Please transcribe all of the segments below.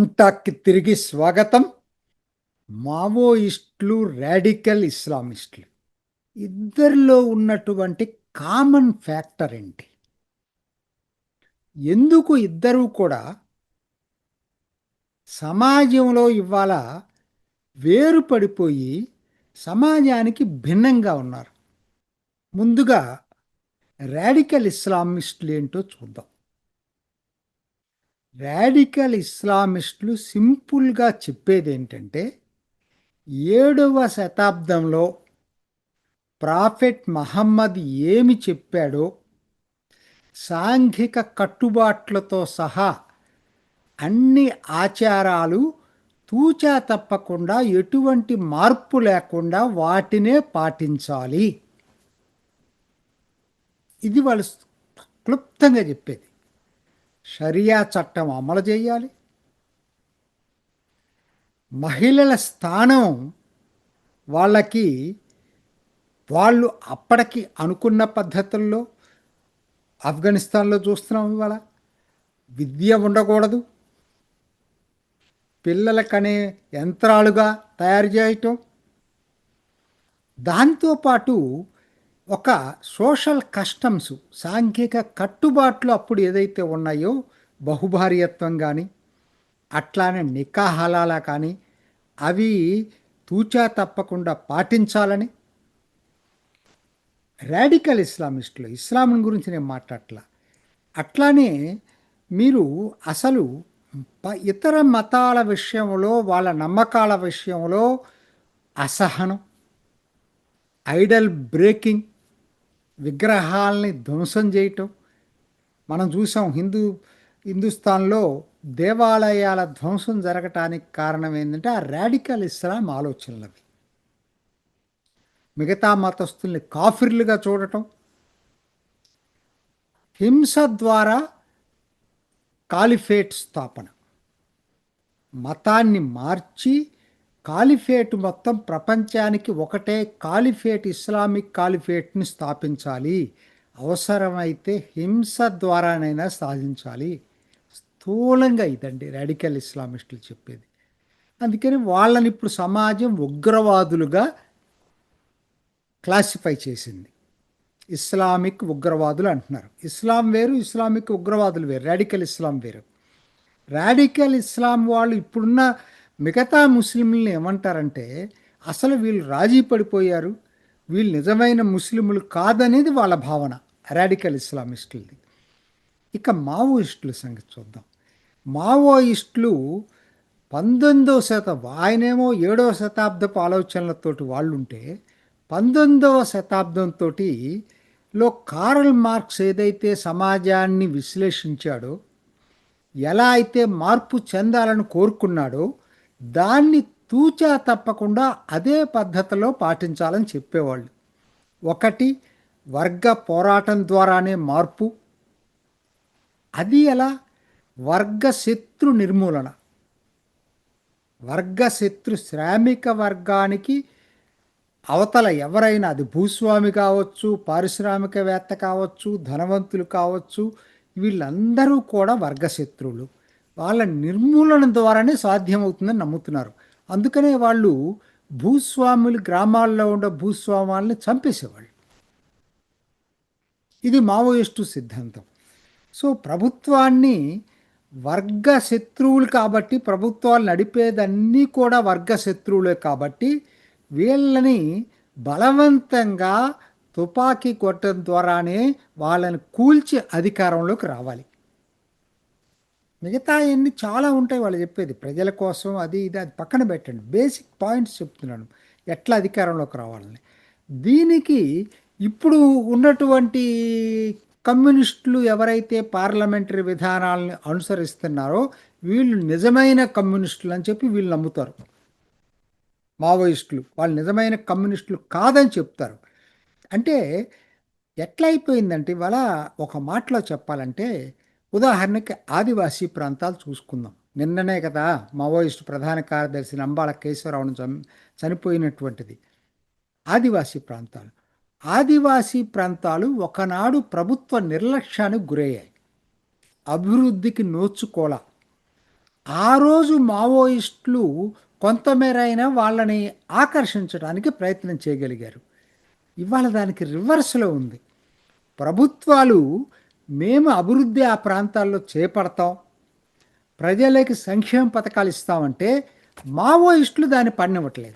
రామ్టాక్కి తిరిగి స్వాగతం. మావోయిస్టులు రాడికల్ ఇస్లామిస్టులు. ఇద్దరిలో ఉన్నటువంటి కామన్ ఫ్యాక్టర్ ఏంటి? ఎందుకు ఇద్దరూ కూడా సమాజంలో ఇవాళ వేరుపడిపోయి సమాజానికి భిన్నంగా ఉన్నారు? ముందుగా రాడికల్ ఇస్లామిస్టులు ఏంటో చూద్దాం. రాడికల్ ఇస్లామిస్టులు సింపుల్గా చెప్పేది ఏంటంటే ఏడవ శతాబ్దంలో ప్రాఫెట్ మహమ్మద్ ఏమి చెప్పాడో సాంఘిక కట్టుబాట్లతో సహా అన్ని ఆచారాలు తూచా తప్పకుండా ఎటువంటి మార్పు లేకుండా వాటినే పాటించాలి. ఇది వాళ్ళు క్లుప్తంగా చెప్పేది. షరియా చట్టం అమలు చేయాలి. మహిళల స్థానం వాళ్ళకి వాళ్ళు అప్పటికి అనుకున్న పద్ధతుల్లో ఆఫ్ఘనిస్తాన్లో చూస్తున్నాం ఇవాళ. విద్య ఉండకూడదు. పిల్లలకనే యంత్రాలుగా తయారు చేయటం. దాంతోపాటు ఒక సోషల్ కస్టమ్స్ సాంఘిక కట్టుబాట్లు అప్పుడు ఏదైతే ఉన్నాయో బహుభార్యత్వం కానీ అట్లానే నికాహలాల కానీ అవి తూచా తప్పకుండా పాటించాలని రాడికల్ ఇస్లామిస్టులు ఇస్లాం గురించి నేను మాట్లాడలా అట్లానే మీరు అసలు ఇతర మతాల విషయంలో వాళ్ళ నమ్మకాల విషయంలో అసహనం ఐడల్ బ్రేకింగ్ విగ్రహాలని ధ్వంసం చేయటం. మనం చూసాం హిందూ హిందుస్థాన్లో దేవాలయాల ధ్వంసం జరగటానికి కారణం ఏంటంటే ఆ రాడికల్ ఇస్లాం ఆలోచనలవి. మిగతా మతస్థుల్ని కాఫిర్లుగా చూడటం. హింస ద్వారా కాలిఫేట్ స్థాపన. మతాన్ని మార్చి కాలిఫేట్ మొత్తం ప్రపంచానికి ఒకటే కాలిఫేట్ ఇస్లామిక్ కాలిఫేట్ని స్థాపించాలి. అవసరమైతే హింస ద్వారానైనా సాధించాలి. స్థూలంగా ఇదండి రాడికల్ ఇస్లామిస్టులు చెప్పేది. అందుకని వాళ్ళని ఇప్పుడు సమాజం ఉగ్రవాదులుగా క్లాసిఫై చేసింది. ఇస్లామిక్ ఉగ్రవాదులు అంటున్నారు. ఇస్లాం వేరు ఇస్లామిక్ ఉగ్రవాదులు వేరు రాడికల్ ఇస్లాం వేరు. రాడికల్ ఇస్లాం వాళ్ళు ఇప్పుడున్న మిగతా ముస్లింలను ఏమంటారంటే అసలు వీళ్ళు రాజీ పడిపోయారు వీళ్ళు నిజమైన ముస్లింలు కాదనేది వాళ్ళ భావన రాడికల్ ఇస్లామిస్టులది. ఇక మావోయిస్టుల సంగతి చూద్దాం. మావోయిస్టులు పంతొమ్మిదవ శత ఆయనేమో ఏడవ శతాబ్దపు ఆలోచనలతోటి వాళ్ళు ఉంటే పంతొమ్మిదవ శతాబ్దంతో లో కారల్ మార్క్స్ ఏదైతే సమాజాన్ని విశ్లేషించాడో ఎలా అయితే మార్పు చెందాలని కోరుకున్నాడో దాన్ని తూచా తప్పకుండా అదే పద్ధతిలో పాటించాలని చెప్పేవాళ్ళు. ఒకటి వర్గ పోరాటం ద్వారానే మార్పు. అది ఎలా? వర్గ శత్రు నిర్మూలన. వర్గ శత్రు శ్రామిక వర్గానికి అవతల ఎవరైనా అది భూస్వామి కావచ్చు పారిశ్రామికవేత్త కావచ్చు ధనవంతులు కావచ్చు వీళ్ళందరూ కూడా వర్గశత్రువులు వాళ్ళ నిర్మూలన ద్వారానే సాధ్యమవుతుందని నమ్ముతున్నారు. అందుకనే వాళ్ళు భూస్వాములు గ్రామాల్లో ఉండే భూస్వామాలని చంపేసేవాళ్ళు. ఇది మావోయిస్టు సిద్ధాంతం. సో ప్రభుత్వాన్ని వర్గ శత్రువులు కాబట్టి ప్రభుత్వాలు నడిపేదన్నీ కూడా వర్గ శత్రువులే కాబట్టి వీళ్ళని బలవంతంగా తుపాకీ కొట్టడం ద్వారానే వాళ్ళని కూల్చి అధికారంలోకి రావాలి. మిగతా ఎన్ని చాలా ఉంటాయి వాళ్ళు చెప్పేది. ప్రజల కోసం అది ఇది అది పక్కన పెట్టండి. బేసిక్ పాయింట్స్ చెప్తున్నాను. ఎట్లా అధికారంలోకి రావాలని. దీనికి ఇప్పుడు ఉన్నటువంటి కమ్యూనిస్టులు ఎవరైతే పార్లమెంటరీ విధానాలను అనుసరిస్తున్నారో వీళ్ళు నిజమైన కమ్యూనిస్టులు అని చెప్పి వీళ్ళు నమ్ముతారు. మావోయిస్టులు వాళ్ళు నిజమైన కమ్యూనిస్టులు కాదని చెప్తారు. అంటే ఎట్లయిపోయిందంటే ఇవాళ ఒక మాటలో చెప్పాలంటే ఉదాహరణకి ఆదివాసీ ప్రాంతాలు చూసుకుందాం. నిన్ననే కదా మావోయిస్టు ప్రధాన కార్యదర్శి నంబాళ కేశవరావును చనిపోయినటువంటిది. ఆదివాసీ ప్రాంతాలు. ఆదివాసీ ప్రాంతాలు ఒకనాడు ప్రభుత్వ నిర్లక్ష్యానికి గురయ్యాయి. అభివృద్ధికి నోచుకోల. ఆ రోజు మావోయిస్టులు కొంతమేరైనా వాళ్ళని ఆకర్షించడానికి ప్రయత్నం చేయగలిగారు. ఇవాళ దానికి రివర్స్లో ఉంది. ప్రభుత్వాలు మేము అభివృద్ధి ఆ ప్రాంతాల్లో చేపడతాం. ప్రజలకి సంక్షేమ పథకాలు ఇస్తామంటే మావోయిస్టులు దాన్ని పడినివ్వట్లేదు.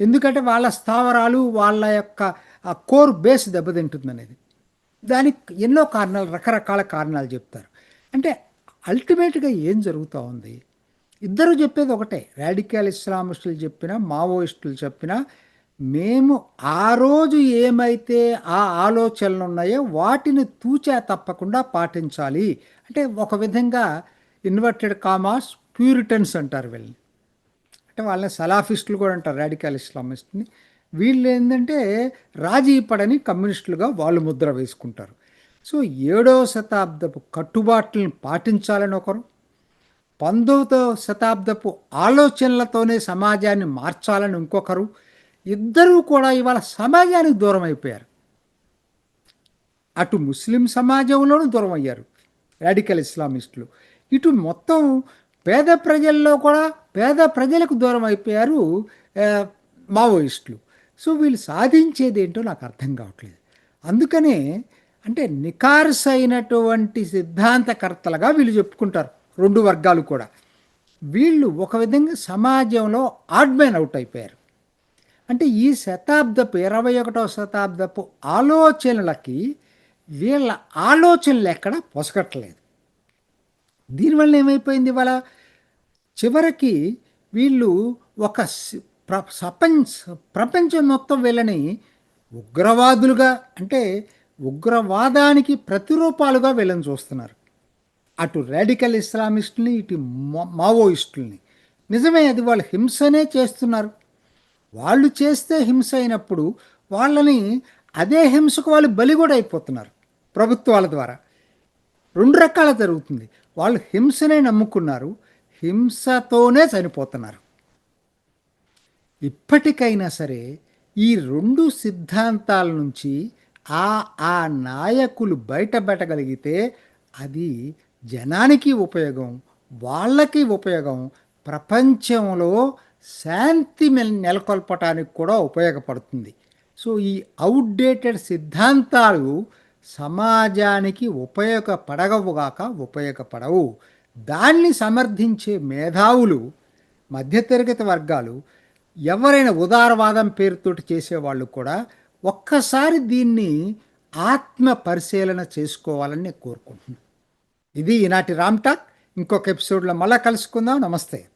ఎందుకంటే వాళ్ళ స్థావరాలు వాళ్ళ యొక్క ఆ కోర్ బేస్ దెబ్బతింటుంది అనేది దానికి ఎన్నో కారణాలు రకరకాల కారణాలు చెప్తారు. అంటే అల్టిమేట్గా ఏం జరుగుతూ ఉంది? ఇద్దరు చెప్పేది ఒకటే. రాడికల్ ఇస్లామిస్టులు చెప్పినా మావోయిస్టులు చెప్పినా మేము ఆ రోజు ఏమైతే ఆ ఆలోచనలు ఉన్నాయో వాటిని తూచా తప్పకుండా పాటించాలి. అంటే ఒక విధంగా ఇన్వర్టెడ్ కామాస్ ప్యూరిటన్స్ అంటారు వీళ్ళని. అంటే వాళ్ళని సలాఫిస్టులు కూడా అంటారు రాడికల్ ఇస్లామిస్ట్ని వీళ్ళు ఏంటంటే రాజీ పడని కమ్యూనిస్టులుగా వాళ్ళు ముద్ర వేసుకుంటారు. సో ఏడవ శతాబ్దపు కట్టుబాట్లను పాటించాలని ఒకరు పంతొమ్మిదవ శతాబ్దపు ఆలోచనలతోనే సమాజాన్ని మార్చాలని ఇంకొకరు ఇద్దరూ కూడా ఇవాళ సమాజానికి దూరం అయిపోయారు అటు ముస్లిం సమాజంలోనూ దూరం అయ్యారు రాడికల్ ఇస్లామిస్టులు. ఇటు మొత్తం పేద ప్రజల్లో కూడా పేద ప్రజలకు దూరం అయిపోయారు మావోయిస్టులు. సో వీళ్ళు సాధించేది ఏంటో నాకు అర్థం కావట్లేదు. అందుకనే అంటే నికార్స్ అయినటువంటి సిద్ధాంతకర్తలుగా వీళ్ళు చెప్పుకుంటారు రెండు వర్గాలు కూడా. వీళ్ళు ఒక విధంగా సమాజంలో ఆడ్మెన్ అవుట్ అయిపోయారు. అంటే ఈ శతాబ్దపు ఇరవై ఒకటో శతాబ్దపు ఆలోచనలకి వీళ్ళ ఆలోచనలు ఎక్కడ పొసగట్లేదు. దీనివల్ల ఏమైపోయింది ఇవాళ? చివరికి వీళ్ళు ఒక ప్ర ప్రపంచ ప్రపంచం మొత్తం వీళ్ళని ఉగ్రవాదులుగా అంటే ఉగ్రవాదానికి ప్రతిరూపాలుగా వీళ్ళని చూస్తున్నారు. అటు రాడికల్ ఇస్లామిస్టుల్ని ఇటు మావోయిస్టుల్ని. నిజమే అది వాళ్ళు హింసనే చేస్తున్నారు. వాళ్ళు చేస్తే హింస అయినప్పుడు వాళ్ళని అదే హింసకు వాళ్ళు బలి కూడా అయిపోతున్నారు ప్రభుత్వాల ద్వారా. రెండు రకాల జరుగుతుంది. వాళ్ళు హింసనే నమ్ముకున్నారు హింసతోనే చనిపోతున్నారు. ఇప్పటికైనా సరే ఈ రెండు సిద్ధాంతాల నుంచి ఆ ఆ నాయకులు బయటపెట్టగలిగితే అది జనానికి ఉపయోగం వాళ్ళకి ఉపయోగం ప్రపంచంలో శాంతి నెలకొల్పటానికి కూడా ఉపయోగపడుతుంది. సో ఈ అవుట్డేటెడ్ సిద్ధాంతాలు సమాజానికి ఉపయోగపడగవుగాక ఉపయోగపడవు. దాన్ని సమర్థించే మేధావులు మధ్యతరగతి వర్గాలు ఎవరైనా ఉదారవాదం పేరుతోటి చేసేవాళ్ళు కూడా ఒక్కసారి దీన్ని ఆత్మ పరిశీలన చేసుకోవాలని కోరుకుంటున్నాను. ఇది ఈనాటి రామ్ టాక్. ఇంకొక ఎపిసోడ్లో మళ్ళా కలుసుకుందాం. నమస్తే.